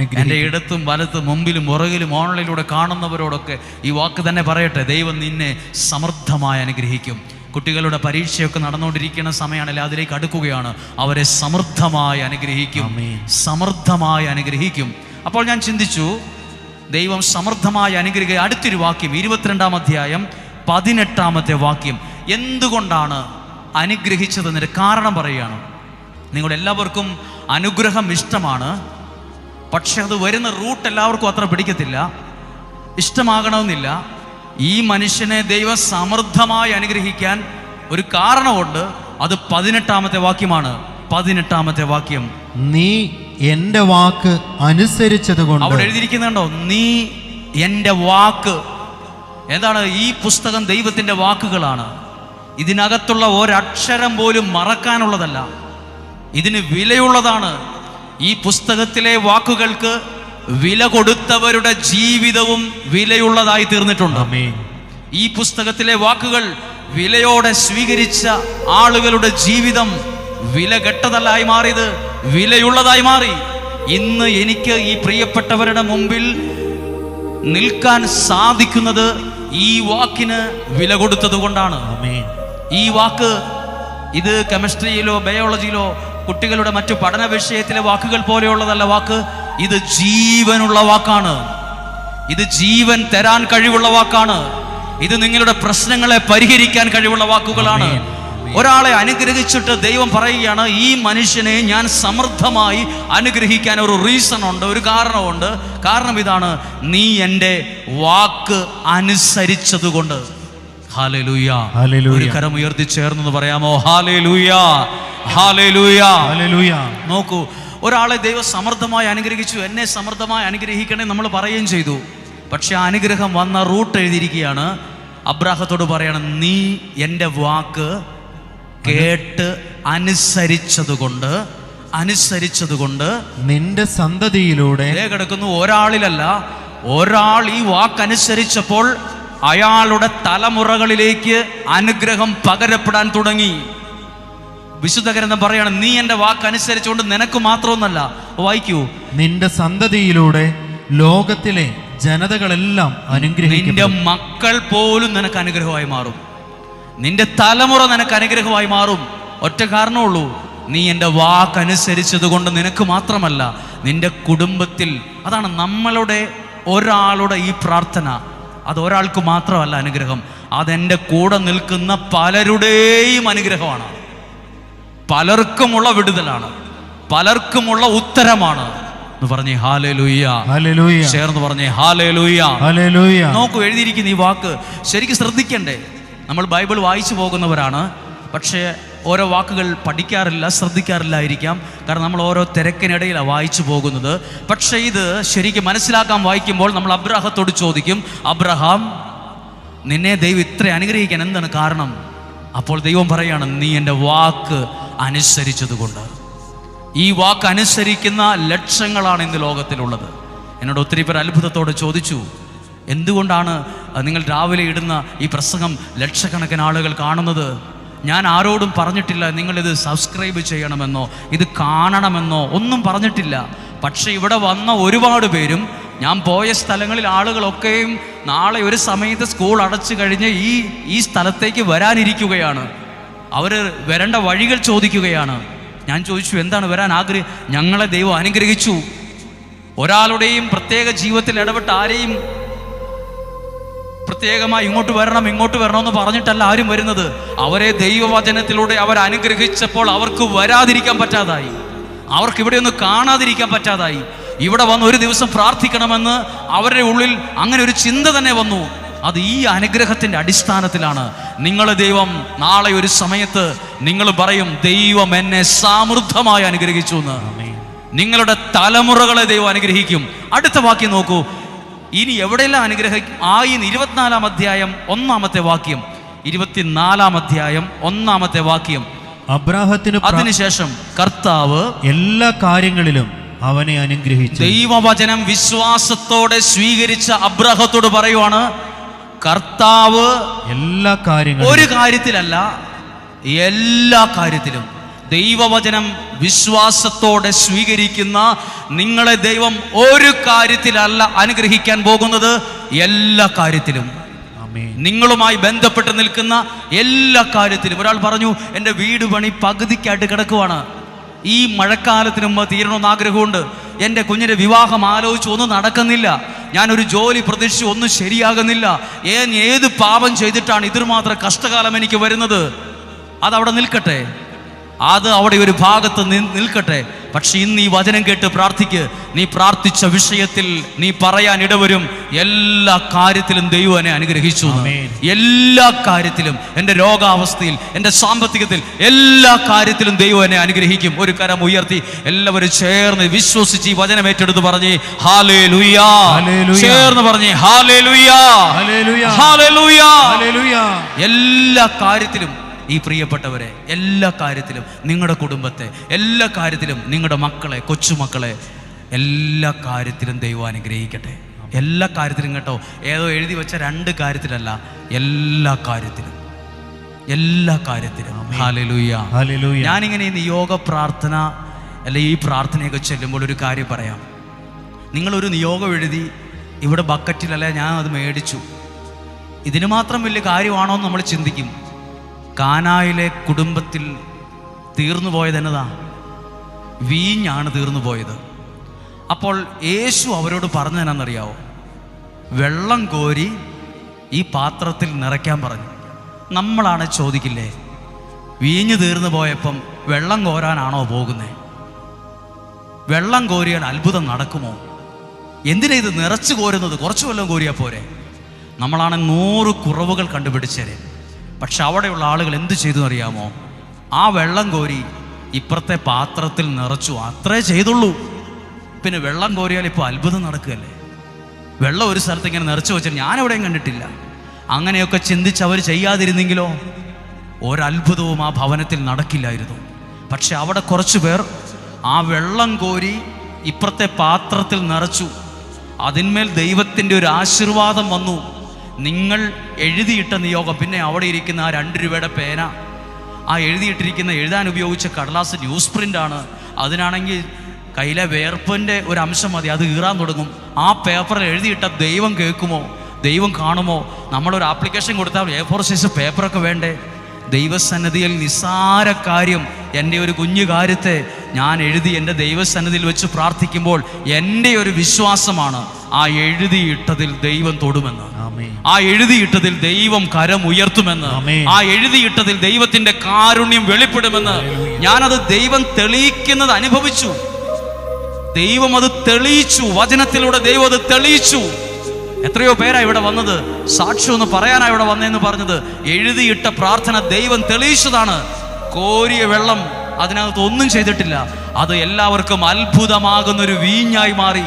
എന്റെ ഇടത്തും വലത്തും മുമ്പിലും പുറകിലും ഓൺലൈനിലൂടെ കാണുന്നവരോടൊക്കെ ഈ വാക്ക് തന്നെ പറയട്ടെ. ദൈവം നിന്നെ സമൃദ്ധമായി അനുഗ്രഹിക്കും. കുട്ടികളുടെ പരീക്ഷയൊക്കെ നടന്നുകൊണ്ടിരിക്കുന്ന സമയമാണെങ്കിൽ അതിലേക്ക് അടുക്കുകയാണ്. അവരെ സമൃദ്ധമായി അനുഗ്രഹിക്കും. സമൃദ്ധമായി അനുഗ്രഹിക്കും. അപ്പോൾ ഞാൻ ചിന്തിച്ചു ദൈവം സമൃദ്ധമായി അനുഗ്രഹിക്കുക. അടുത്തൊരു വാക്യം ഇരുപത്തിരണ്ടാം അധ്യായം പതിനെട്ടാമത്തെ വാക്യം. എന്തുകൊണ്ടാണ് അനുഗ്രഹിച്ചതെന്നൊരു കാരണം പറയുകയാണ്. നിങ്ങളെല്ലാവർക്കും അനുഗ്രഹം ഇഷ്ടമാണ്. പക്ഷെ അത് വരുന്ന റൂട്ട് എല്ലാവർക്കും അത്ര പിടിക്കത്തില്ല. ഇഷ്ടമാകണമെന്നില്ല. ഈ മനുഷ്യനെ ദൈവം സമൃദ്ധമായി അനുഗ്രഹിക്കാൻ ഒരു കാരണമുണ്ട്. അത് പതിനെട്ടാമത്തെ വാക്യമാണ്. പതിനെട്ടാമത്തെ വാക്യം. നീ എന്റെ വാക്ക് അനുസരിച്ചത് കൊണ്ട് അവിടെ എഴുതിയിരിക്കുന്നുണ്ടോ? നീ എന്റെ വാക്ക്. എന്താണ്? ഈ പുസ്തകം ദൈവത്തിന്റെ വാക്കുകളാണ്. ഇതിനകത്തുള്ള ഒരക്ഷരം പോലും മറക്കാനുള്ളതല്ല. ഇതിന് വിലയുള്ളതാണ്. ഈ പുസ്തകത്തിലെ വാക്കുകൾക്ക് വില കൊടുത്തവരുടെ ജീവിതവും വിലയുള്ളതായി തീർന്നിട്ടുണ്ട്. ഈ പുസ്തകത്തിലെ വാക്കുകൾ വിലയോടെ സ്വീകരിച്ച ആളുകളുടെ ജീവിതം വില കെട്ടതല്ലായി മാറിയത് വിലയുള്ളതായി മാറി. ഇന്ന് എനിക്ക് ഈ പ്രിയപ്പെട്ടവരുടെ മുമ്പിൽ നിൽക്കാൻ സാധിക്കുന്നത് ഈ വാക്കിന് വില കൊടുത്തത് കൊണ്ടാണ് ഈ വാക്ക് ഇത് കെമിസ്ട്രിയിലോ ബയോളജിയിലോ കുട്ടികളുടെ മറ്റു പഠന വിഷയത്തിലെ വാക്കുകൾ പോലെയുള്ളതല്ല വാക്ക്. ഇത് ജീവനുള്ള വാക്കാണ്. ഇത് ജീവൻ തരാൻ കഴിവുള്ള വാക്കാണ്. ഇത് നിങ്ങളുടെ പ്രശ്നങ്ങളെ പരിഹരിക്കാൻ കഴിവുള്ള വാക്കുകളാണ്. ഒരാളെ അനുഗ്രഹിച്ചിട്ട് ദൈവം പറയുകയാണ് ഈ മനുഷ്യനെ ഞാൻ സമൃദ്ധമായി അനുഗ്രഹിക്കാൻ ഒരു റീസൺ ഉണ്ട് ഒരു കാരണമുണ്ട് കാരണം ഇതാണ് നീ എന്റെ വാക്ക് അനുസരിച്ചതുകൊണ്ട്. ഒരു കരം ഉയർത്തി ചേർന്നു പറയാമോ? നോക്കൂ ഒരാളെ ദൈവം സമൃദ്ധമായി അനുഗ്രഹിച്ചു എന്നെ സമൃദ്ധമായി അനുഗ്രഹിക്കണേ നമ്മൾ പറയുകയും ചെയ്തു. പക്ഷെ ആ അനുഗ്രഹം വന്ന റൂട്ട് എഴുതിയിരിക്കുകയാണ്. അബ്രാഹത്തോട് പറയണം നീ എന്റെ വാക്ക് കേട്ട് അനുസരിച്ചതുകൊണ്ട് അനുസരിച്ചതുകൊണ്ട് നിന്റെ സന്തതിയിലൂടെ കിടക്കുന്നു ഒരാളിലല്ല ഒരാൾ ഈ വാക്കനുസരിച്ചപ്പോൾ അയാളുടെ തലമുറകളിലേക്ക് അനുഗ്രഹം പകരപ്പെടാൻ തുടങ്ങി. വിശുദ്ധ ഗ്രന്ഥം പറയാണ് നീ എന്റെ വാക്കനുസരിച്ചുകൊണ്ട് നിനക്ക് മാത്രമൊന്നല്ല വായിക്കൂ. നിന്റെ സന്തതിയിലൂടെ ലോകത്തിലെ ജനതകളെല്ലാം നിന്റെ അനുഗ്രഹിക്കും മക്കൾ പോലും നിനക്ക് അനുഗ്രഹമായി മാറും. നിന്റെ തലമുറ നിനക്ക് അനുഗ്രഹമായി മാറും. ഒറ്റ കാരണമുള്ളൂ നീ എന്റെ വാക്കനുസരിച്ചത് കൊണ്ട് നിനക്ക് മാത്രമല്ല നിന്റെ കുടുംബത്തിൽ അതാണ് നമ്മളുടെ ഒരാളുടെ ഈ പ്രാർത്ഥന. അത് ഒരാൾക്ക് മാത്രമല്ല അനുഗ്രഹം. അതെന്റെ കൂടെ നിൽക്കുന്ന പലരുടെയും അനുഗ്രഹമാണ്. പലർക്കുമുള്ള വിടുതലാണ്. പലർക്കുമുള്ള ഉത്തരമാണ്. എന്ന് പറഞ്ഞേ ഹാലേ ലൂയ്യ ഹല്ലേലൂയ ചേർന്ന് പറഞ്ഞേ ഹാലേ ലൂയ്യ നോക്കൂ എഴുതിയിരിക്കുന്ന ഈ വാക്ക് ശരിക്കും ശ്രദ്ധിക്കണ്ടേ. നമ്മൾ ബൈബിൾ വായിച്ചു പോകുന്നവരാണ്. പക്ഷേ ഓരോ വാക്കുകൾ പഠിക്കാറില്ല ശ്രദ്ധിക്കാറില്ലായിരിക്കാം. കാരണം നമ്മൾ ഓരോ തിരക്കിനിടയിലാണ് വായിച്ചു പോകുന്നത്. പക്ഷേ ഇത് ശരിക്കും മനസ്സിലാക്കാൻ വായിക്കുമ്പോൾ നമ്മൾ അബ്രഹത്തോട് ചോദിക്കും അബ്രഹാം നിന്നെ ദൈവം ഇത്ര അനുഗ്രഹിക്കാൻ എന്താണ് കാരണം? അപ്പോൾ ദൈവം പറയാണ് നീ എന്റെ വാക്ക് അനുസരിച്ചതുകൊണ്ട്. ഈ വാക്ക് അനുസരിക്കുന്ന ലക്ഷങ്ങളാണ് ഇന്ന് ലോകത്തിലുള്ളത്. എന്നോട് ഒത്തിരി പേർ അത്ഭുതത്തോടെ ചോദിച്ചു എന്തുകൊണ്ടാണ് നിങ്ങൾ രാവിലെ ഇടുന്ന ഈ പ്രസംഗം ലക്ഷക്കണക്കിന് ആളുകൾ കാണുന്നത്? ഞാൻ ആരോടും പറഞ്ഞിട്ടില്ല നിങ്ങളിത് സബ്സ്ക്രൈബ് ചെയ്യണമെന്നോ ഇത് കാണണമെന്നോ ഒന്നും പറഞ്ഞിട്ടില്ല. പക്ഷെ ഇവിടെ വന്ന ഒരുപാട് പേരും ഞാൻ പോയ സ്ഥലങ്ങളിൽ ആളുകളൊക്കെയും നാളെ ഒരു സമയത്ത് സ്കൂൾ അടച്ചു കഴിഞ്ഞ് ഈ ഈ സ്ഥലത്തേക്ക് വരാനിരിക്കുകയാണ്. അവർ വരേണ്ട വഴികൾ ചോദിക്കുകയാണ്. ഞാൻ ചോദിച്ചു എന്താണ് വരാൻ ആഗ്രഹം? ഞങ്ങളെ ദൈവം അനുഗ്രഹിച്ചു. ഒരാളുടെയും പ്രത്യേക ജീവിതത്തിൽ ഇടപെട്ട് ആരെയും പ്രത്യേകമായി ഇങ്ങോട്ട് വരണം ഇങ്ങോട്ട് വരണം എന്ന് പറഞ്ഞിട്ടല്ല ആരും വരുന്നത്. അവരെ ദൈവവചനത്തിലൂടെ അവർ അനുഗ്രഹിച്ചപ്പോൾ അവർക്ക് വരാതിരിക്കാൻ പറ്റാതായി. അവർക്ക് ഇവിടെ ഒന്ന് കാണാതിരിക്കാൻ പറ്റാതായി. ഇവിടെ വന്ന് ഒരു ദിവസം പ്രാർത്ഥിക്കണമെന്ന് അവരുടെ ഉള്ളിൽ അങ്ങനെ ഒരു ചിന്ത തന്നെ വന്നു. അത് ഈ അനുഗ്രഹത്തിന്റെ അടിസ്ഥാനത്തിലാണ്. നിങ്ങളെ ദൈവം നാളെ ഒരു സമയത്ത് നിങ്ങൾ പറയും ദൈവം എന്നെ സമൃദ്ധമായി അനുഗ്രഹിച്ചു എന്ന്. നിങ്ങളുടെ തലമുറകളെ ദൈവം അനുഗ്രഹിക്കും. അടുത്ത വാക്യം നോക്കൂ. ഇനി എവിടെയെല്ലാം അനുഗ്രഹിക്കും? ആ ഈ ഇരുപത്തിനാലാം അധ്യായം ഒന്നാമത്തെ വാക്യം. ഇരുപത്തിനാലാം അധ്യായം ഒന്നാമത്തെ വാക്യം. അബ്രാഹത്തിന് അതിനുശേഷം കർത്താവ് എല്ലാ കാര്യങ്ങളിലും അവനെ അനുഗ്രഹിച്ചു. ദൈവവചനം വിശ്വാസത്തോടെ സ്വീകരിച്ച അബ്രാഹത്തോട് പറയുവാണ് കർത്താവ് എല്ലാ കാര്യങ്ങളും ഒരു കാര്യത്തിലല്ല എല്ലാ കാര്യത്തിലും ദൈവവചനം വിശ്വാസത്തോടെ സ്വീകരിക്കുന്ന നിങ്ങളെ ദൈവം ഒരു കാര്യത്തിലല്ല അനുഗ്രഹിക്കാൻ പോകുന്നത് എല്ലാ കാര്യത്തിലും. നിങ്ങളുമായി ബന്ധപ്പെട്ട് നിൽക്കുന്ന എല്ലാ കാര്യത്തിലും. ഒരാൾ പറഞ്ഞു എന്റെ വീട് പണി പകുതിക്കായിട്ട് കിടക്കുവാണ്. ഈ മഴക്കാലത്തിന് മുമ്പ് തീരണമെന്ന് ആഗ്രഹമുണ്ട്. എന്റെ കുഞ്ഞിന്റെ വിവാഹം ആലോചിച്ച് ഒന്നും നടക്കുന്നില്ല. ഞാനൊരു ജോലി പ്രതീക്ഷിച്ച് ഒന്നും ശരിയാകുന്നില്ല. ഏ ഏത് പാപം ചെയ്തിട്ടാണ് ഇതിന് മാത്രം കഷ്ടകാലം എനിക്ക് വരുന്നത്? അതവിടെ നിൽക്കട്ടെ. അത് അവിടെ ഒരു ഭാഗത്ത് നിൽക്കട്ടെ. പക്ഷെ ഇന്ന് ഈ വചനം കേട്ട് പ്രാർത്ഥിക്ക്. നീ പ്രാർത്ഥിച്ച വിഷയത്തിൽ നീ പറയാൻ ഇടവരും. എല്ലാ കാര്യത്തിലും ദൈവനെ എന്നെ അനുഗ്രഹിച്ചു. എല്ലാ കാര്യത്തിലും. എന്റെ രോഗാവസ്ഥയിൽ എന്റെ സാമ്പത്തികത്തിൽ എല്ലാ കാര്യത്തിലും ദൈവനെ എന്നെ അനുഗ്രഹിക്കും. ഒരു കരം ഉയർത്തി എല്ലാവരും ചേർന്ന് വിശ്വസിച്ച് ഈ വചനം ഏറ്റെടുത്ത് പറഞ്ഞ് ഹാലേ ലുയാ. ചേർന്ന് പറഞ്ഞ്. ഹാലേ ലുയാ എല്ലാ കാര്യത്തിലും ഈ പ്രിയപ്പെട്ടവരെ എല്ലാ കാര്യത്തിലും നിങ്ങളുടെ കുടുംബത്തെ എല്ലാ കാര്യത്തിലും നിങ്ങളുടെ മക്കളെ കൊച്ചുമക്കളെ എല്ലാ കാര്യത്തിലും ദൈവം അനുഗ്രഹിക്കട്ടെ. എല്ലാ കാര്യത്തിലും കേട്ടോ ഏതോ എഴുതി വെച്ച രണ്ട് കാര്യത്തിലല്ല എല്ലാ കാര്യത്തിലും. എല്ലാ കാര്യത്തിലും. ഞാനിങ്ങനെ ഈ നിയോഗ പ്രാർത്ഥന അല്ലെ ഈ പ്രാർത്ഥനയൊക്കെ ചെല്ലുമ്പോൾ ഒരു കാര്യം പറയാം. നിങ്ങളൊരു നിയോഗം എഴുതി ഇവിടെ ബക്കറ്റിലല്ല ഞാൻ അത് മേടിച്ചു. ഇതിന് മാത്രം വലിയ കാര്യമാണോ എന്ന് നമ്മൾ ചിന്തിക്കും. കാനായിലെ കുടുംബത്തിൽ തീർന്നു പോയത് എന്നതാ? വീഞ്ഞാണ് തീർന്നു പോയത്. അപ്പോൾ യേശു അവരോട് പറഞ്ഞതെന്നറിയാവോ വെള്ളം കോരി ഈ പാത്രത്തിൽ നിറയ്ക്കാൻ പറഞ്ഞു. നമ്മളാണ് ചോദിക്കില്ലേ വീഞ്ഞ് തീർന്നു പോയപ്പം വെള്ളം കോരാനാണോ പോകുന്നത് വെള്ളം കോരിയാൽ അത്ഭുതം നടക്കുമോ? എന്തിനാ ഇത് നിറച്ച് കോരുന്നത്? കുറച്ച് വല്ലതും കോരിയാൽ പോരെ. നമ്മളാണ് നൂറ് കുറവുകൾ കണ്ടുപിടിച്ചേരെ പക്ഷെ അവിടെയുള്ള ആളുകൾ എന്ത് ചെയ്തു അറിയാമോ? ആ വെള്ളം കോരി ഇപ്പുറത്തെ പാത്രത്തിൽ നിറച്ചു അത്രേ ചെയ്തുള്ളൂ. പിന്നെ വെള്ളം കോരിയാൽ ഇപ്പോൾ അത്ഭുതം നടക്കുകയല്ലേ? വെള്ളം ഒരു സ്ഥലത്ത് ഇങ്ങനെ നിറച്ചു വെച്ചാൽ ഞാൻ എവിടെയും കണ്ടിട്ടില്ല. അങ്ങനെയൊക്കെ ചിന്തിച്ച് അവർ ചെയ്യാതിരുന്നെങ്കിലോ? ഒരത്ഭുതവും ആ ഭവനത്തിൽ നടക്കില്ലായിരുന്നു. പക്ഷെ അവിടെ കുറച്ച് പേർ ആ വെള്ളം കോരി ഇപ്പുറത്തെ പാത്രത്തിൽ നിറച്ചു. അതിന്മേൽ ദൈവത്തിന്റെ ഒരു ആശീർവാദം വന്നു. നിങ്ങൾ എഴുതിയിട്ട നിയോഗം പിന്നെ അവിടെ ഇരിക്കുന്ന ആ രണ്ട് രൂപയുടെ പേന ആ എഴുതിയിട്ടിരിക്കുന്ന എഴുതാൻ ഉപയോഗിച്ച കടലാസ് ന്യൂസ് പ്രിന്റ് ആണ്. അതിനാണെങ്കിൽ കയ്യിലെ വേർപ്പിന്റെ ഒരു അംശം മതി അത് ഈറാൻ തുടങ്ങും. ആ പേപ്പറിൽ എഴുതിയിട്ട ദൈവം കേൾക്കുമോ? ദൈവം കാണുമോ? നമ്മളൊരു ആപ്ലിക്കേഷൻ കൊടുത്താൽ എ ഫോർ സൈസ് പേപ്പറൊക്കെ വേണ്ടേ? ദൈവസന്നിധിയിൽ നിസ്സാര കാര്യം എന്റെ ഒരു കുഞ്ഞു കാര്യത്തെ ഞാൻ എഴുതി എന്റെ ദൈവസന്നിധിയിൽ വെച്ച് പ്രാർത്ഥിക്കുമ്പോൾ എന്റെ ഒരു വിശ്വാസമാണ്. ആ എഴുതിയിട്ടതിൽ ദൈവം തൊടുമെന്ന്. ആ എഴുതിയിട്ടതിൽ ദൈവം കരം ഉയർത്തുമെന്ന്. ആ എഴുതിയിട്ടതിൽ ദൈവത്തിന്റെ കാരുണ്യം വെളിപ്പെടുമെന്ന്. ഞാനത് ദൈവം തെളിയിക്കുന്നത് അനുഭവിച്ചു. ദൈവം അത് തെളിയിച്ചു. വചനത്തിലൂടെ ദൈവം അത് തെളിയിച്ചു. എത്രയോ പേരാ ഇവിടെ വന്നത്. സാക്ഷ്യം ഒന്ന് പറയാനാ ഇവിടെ വന്നതെന്ന് പറഞ്ഞത്. എഴുതിയിട്ട പ്രാർത്ഥന ദൈവം തെളിയിച്ചതാണ്. കോരിയ വെള്ളം അതിനകത്ത് ഒന്നും ചെയ്തിട്ടില്ല. അത് എല്ലാവർക്കും അത്ഭുതമാകുന്ന ഒരു വീഞ്ഞായി മാറി.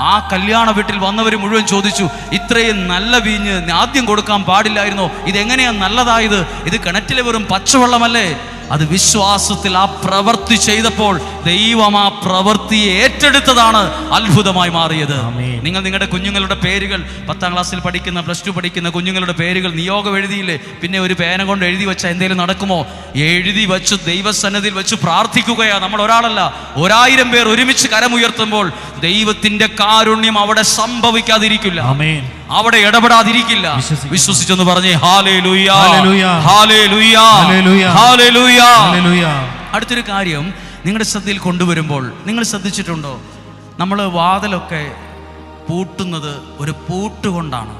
ആ കല്യാണ വീട്ടിൽ വന്നവർ മുഴുവൻ ചോദിച്ചു ഇത്രയും നല്ല വീഞ്ഞ് ആദ്യം കൊടുക്കാൻ പാടില്ലായിരുന്നോ? ഇതെങ്ങനെയാണ് നല്ലതായത്? ഇത് കിണറ്റിലെ വെറും പച്ചവെള്ളമല്ലേ? അത് വിശ്വാസത്തിൽ ആ പ്രവൃത്തി ചെയ്തപ്പോൾ ദൈവം ആ പ്രവൃത്തിയെ ഏറ്റെടുത്തതാണ് അത്ഭുതമായി മാറിയത്. നിങ്ങൾ നിങ്ങളുടെ കുഞ്ഞുങ്ങളുടെ പേരുകൾ പത്താം ക്ലാസ്സിൽ പഠിക്കുന്ന പ്ലസ് ടു പഠിക്കുന്ന കുഞ്ഞുങ്ങളുടെ പേരുകൾ നിയോഗം എഴുതിയില്ലേ? പിന്നെ ഒരു പേന കൊണ്ട് എഴുതി വെച്ചാൽ എന്തെങ്കിലും നടക്കുമോ? എഴുതി വെച്ച് ദൈവസന്നതിൽ വെച്ച് പ്രാർത്ഥിക്കുകയാണ് നമ്മൾ ഒരാളല്ല. ഒരായിരം പേർ ഒരുമിച്ച് കരമുയർത്തുമ്പോൾ ദൈവത്തിന്റെ കാരുണ്യം അവിടെ സംഭവിക്കാതിരിക്കില്ല. അവിടെ ഇടപെടാതിരിക്കില്ല. വിശ്വസിച്ചെന്ന് പറഞ്ഞേ ഹാലേ ലുയ്യാ ഹല്ലേലൂയ. ഹാലേ ലുയ്യാ ഹാലേ ലുയ്യാ അടുത്തൊരു കാര്യം നിങ്ങളുടെ ശ്രദ്ധയിൽ കൊണ്ടുവരുമ്പോൾ നിങ്ങൾ ശ്രദ്ധിച്ചിട്ടുണ്ടോ? നമ്മൾ വാതിലൊക്കെ പൂട്ടുന്നത് ഒരു പൂട്ട് കൊണ്ടാണ്.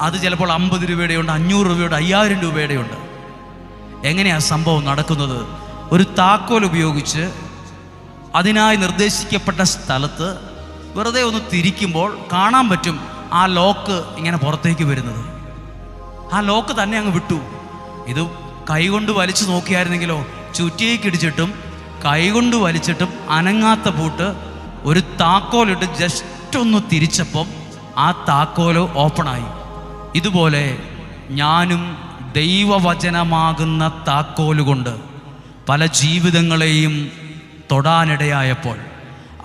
അത് ചിലപ്പോൾ അമ്പത് രൂപയുടെ ഉണ്ട് അഞ്ഞൂറ് രൂപയുടെ അയ്യായിരം രൂപയുടെ ഉണ്ട് എങ്ങനെയാണ് സംഭവം നടക്കുന്നത്? ഒരു താക്കോൽ ഉപയോഗിച്ച് അതിനായി നിർദ്ദേശിക്കപ്പെട്ട സ്ഥലത്ത് വെറുതെ ഒന്ന് തിരിക്കുമ്പോൾ കാണാൻ പറ്റും ആ ലോക്ക് ഇങ്ങനെ പുറത്തേക്ക് വരുന്നത്. ആ ലോക്ക് തന്നെ അങ്ങ് വിട്ടു. ഇത് കൈകൊണ്ട് വലിച്ചു നോക്കിയായിരുന്നെങ്കിലോ ചുറ്റിയേക്ക് ഇടിച്ചിട്ടും കൈകൊണ്ട് വലിച്ചിട്ടും അനങ്ങാത്ത പൂട്ട് ഒരു താക്കോലിട്ട് ജസ്റ്റ് ഒന്ന് തിരിച്ചപ്പം ആ താക്കോൽ ഓപ്പണായി ഇതുപോലെ ഞാനും ദൈവവചനമാകുന്ന താക്കോലുകൊണ്ട് പല ജീവിതങ്ങളെയും തൊടാനിടയായപ്പോൾ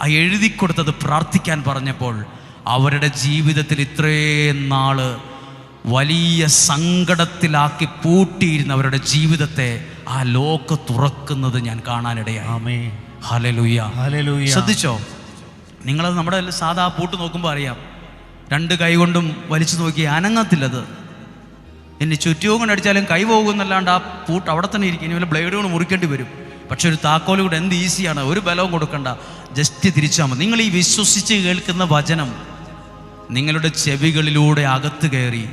ആ എഴുതി കൊടുത്തത് പ്രാർത്ഥിക്കാൻ പറഞ്ഞപ്പോൾ അവരുടെ ജീവിതത്തിൽ ഇത്രയും നാൾ വലിയ സങ്കടത്തിലാക്കി പൂട്ടിയിരുന്ന അവരുടെ ജീവിതത്തെ ആ ലോക്ക് തുറക്കുന്നത് ഞാൻ കാണാനിടയായി. ശ്രദ്ധിച്ചോ? നിങ്ങളത് നമ്മുടെ സാധാ പൂട്ട് നോക്കുമ്പോൾ അറിയാം. രണ്ട് കൈ കൊണ്ടും വലിച്ചു നോക്കി അനങ്ങത്തില്ലത്. ഇനി ചുറ്റുവും കൊണ്ട് അടിച്ചാലും കൈ പോകുന്നല്ലാണ്ട് ആ പൂട്ട് അവിടെ തന്നെ ഇരിക്കും. ഇനി വല്ല ബ്ലേഡ് കൊണ്ട് മുറിക്കേണ്ടി വരും. പക്ഷെ ഒരു താക്കോൽ കൂടെ എന്ത് ഈസിയാണ്? ഒരു ബലവും കൊടുക്കണ്ട. ജസ്റ്റ് തിരിച്ചാൽ മതി. നിങ്ങൾ ഈ വിശ്വസിച്ച് കേൾക്കുന്ന വചനം നിങ്ങളുടെ ചെവികളിലൂടെ അകത്ത് കയറി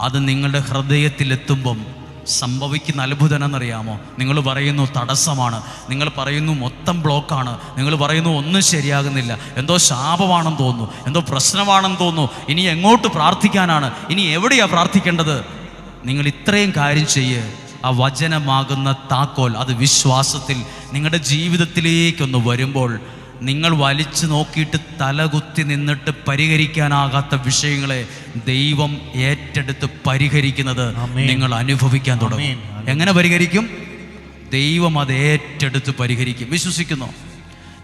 അത് നിങ്ങളുടെ ഹൃദയത്തിലെത്തുമ്പം സംഭവിക്കുന്ന അത്ഭുതം എന്നറിയാമോ നിങ്ങൾ പറയുന്നു തടസ്സമാണ്. നിങ്ങൾ പറയുന്നു മൊത്തം ബ്ലോക്കാണ്. നിങ്ങൾ പറയുന്നു ഒന്നും ശരിയാകുന്നില്ല. എന്തോ ശാപമാണെന്ന് തോന്നുന്നു. എന്തോ പ്രശ്നമാണെന്ന് തോന്നുന്നു. ഇനി എങ്ങോട്ട് പ്രാർത്ഥിക്കാനാണ്? ഇനി എവിടെയാണ് പ്രാർത്ഥിക്കേണ്ടത്? നിങ്ങൾ ഇത്രയും കാര്യം ചെയ്യ്. ആ വചനമാകുന്ന താക്കോൽ അത് വിശ്വാസത്തിൽ നിങ്ങളുടെ ജീവിതത്തിലേക്കൊന്ന് വരുമ്പോൾ നിങ്ങൾ വലിച്ചു നോക്കിയിട്ട് തലകുത്തി നിന്നിട്ട് പരിഹരിക്കാനാകാത്ത വിഷയങ്ങളെ ദൈവം ഏറ്റെടുത്ത് പരിഹരിക്കുന്നത് നിങ്ങൾ അനുഭവിക്കാൻ തുടങ്ങും. എങ്ങനെ പരിഹരിക്കും? ദൈവം അത് ഏറ്റെടുത്ത് പരിഹരിക്കും. വിശ്വസിക്കുന്നു.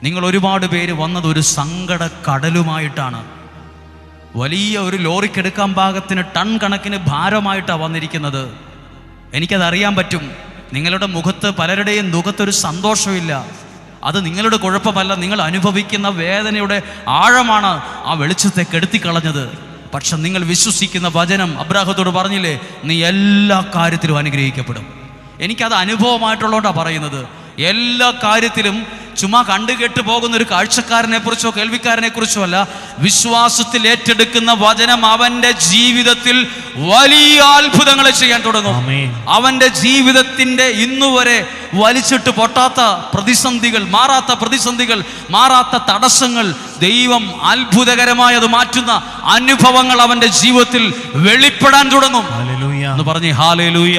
നിങ്ങൾ ഒരുപാട് പേര് വന്നത് ഒരു സങ്കട കടലുമായിട്ടാണ് വലിയ ഒരു ലോറിക്കെടുക്കാൻ പാകത്തിന് ടൺ കണക്കിന് ഭാരമായിട്ടാണ് വന്നിരിക്കുന്നത്. എനിക്കതറിയാൻ പറ്റും. നിങ്ങളുടെ മുഖത്ത് പലരുടെയും മുഖത്തൊരു സന്തോഷമില്ല. അത് നിങ്ങളുടെ കുഴപ്പമല്ല. നിങ്ങൾ അനുഭവിക്കുന്ന വേദനയുടെ ആഴമാണ് ആ വെളിച്ചത്തെ കെടുത്തിക്കളഞ്ഞത്. പക്ഷെ നിങ്ങൾ വിശ്വസിക്കുന്ന വചനം അബ്രാഹത്തോട് പറഞ്ഞില്ലേ നീ എല്ലാ കാര്യത്തിലും അനുഗ്രഹിക്കപ്പെടും. എനിക്കത് അനുഭവമായിട്ടുള്ളതുകൊണ്ടാണ് പറയുന്നത്. എല്ലാ കാര്യത്തിലും ചുമ്മാ കണ്ടു കേട്ട് പോകുന്ന ഒരു കാഴ്ചക്കാരനെ കുറിച്ചോ കേൾവിക്കാരനെ കുറിച്ചോ അല്ല വിശ്വാസത്തിൽ ഏറ്റെടുക്കുന്ന വചനം അവന്റെ ജീവിതത്തിൽ വലിയ അത്ഭുതങ്ങളെ ചെയ്യാൻ തുടങ്ങും. അവന്റെ ജീവിതത്തിന്റെ ഇന്നുവരെ വലിച്ചിട്ട് പൊട്ടാത്ത പ്രതിസന്ധികൾ മാറാത്ത പ്രതിസന്ധികൾ മാറാത്ത തടസ്സങ്ങൾ ദൈവം അത്ഭുതകരമായി അത് മാറ്റുന്ന അനുഭവങ്ങൾ അവന്റെ ജീവിതത്തിൽ വെളിപ്പെടാൻ തുടങ്ങും. എന്ന് പറഞ്ഞ് ഹാലേ ലൂയ